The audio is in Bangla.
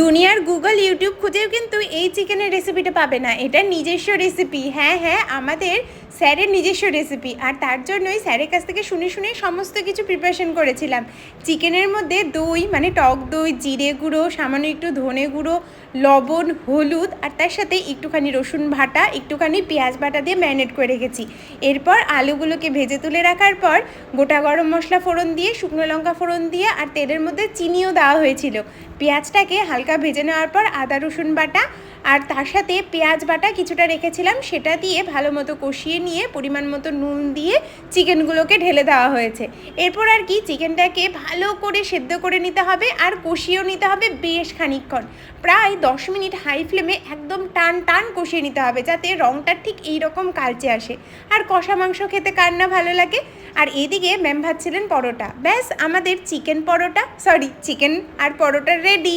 দুনিয়ার গুগল ইউটিউব খুঁজেও কিন্তু এই চিকেনের রেসিপিটা পাবে না। এটা নিজস্ব রেসিপি হ্যাঁ হ্যাঁ আমাদের স্যারের নিজস্ব রেসিপি আর তার জন্যই স্যারের কাছ থেকে শুনে শুনে সমস্ত কিছু প্রিপারেশন করেছিলাম। চিকেনের মধ্যে দই মানে টক দই, জিরে গুঁড়ো, সামান্য একটু ধনে গুঁড়ো, লবণ, হলুদ, আর তার সাথে একটুখানি রসুন ভাটা একটুখানি পেঁয়াজ বাটা দিয়ে ম্যারিনেট করে রেখেছি। এরপর আলুগুলোকে ভেজে তুলে রাখার পর গোটা গরম মশলা ফোড়ন দিয়ে, শুকনো লঙ্কা ফোড়ন দিয়ে, আর তেলের মধ্যে চিনিও দেওয়া হয়েছিল। পেঁয়াজটাকে হালকা ভেজে নেওয়ার পর আদা, রসুন বাটা আর তার সাথে পেঁয়াজ বাটা কিছুটা রেখেছিলাম, সেটা দিয়ে ভালো মতো কষিয়ে নিয়ে পরিমাণ মতো নুন দিয়ে চিকেনগুলোকে ঢেলে দেওয়া হয়েছে। এরপর আর কি চিকেনটাকে ভালো করে সেদ্ধ করে নিতে হবে আর কষিয়েও নিতে হবে বেশ খানিকক্ষণ। প্রায় দশ মিনিট হাই ফ্লেমে একদম টান টান কষিয়ে নিতে হবে যাতে রঙটা ঠিক এই রকম কালচে আসে। আর কষা মাংস খেতে কার না ভালো লাগে? আর এদিকে ম্যাম ভাবছিলেন পরোটা। ব্যাস, আমাদের চিকেন পরোটা, সরি, চিকেন আর পরোটা রেডি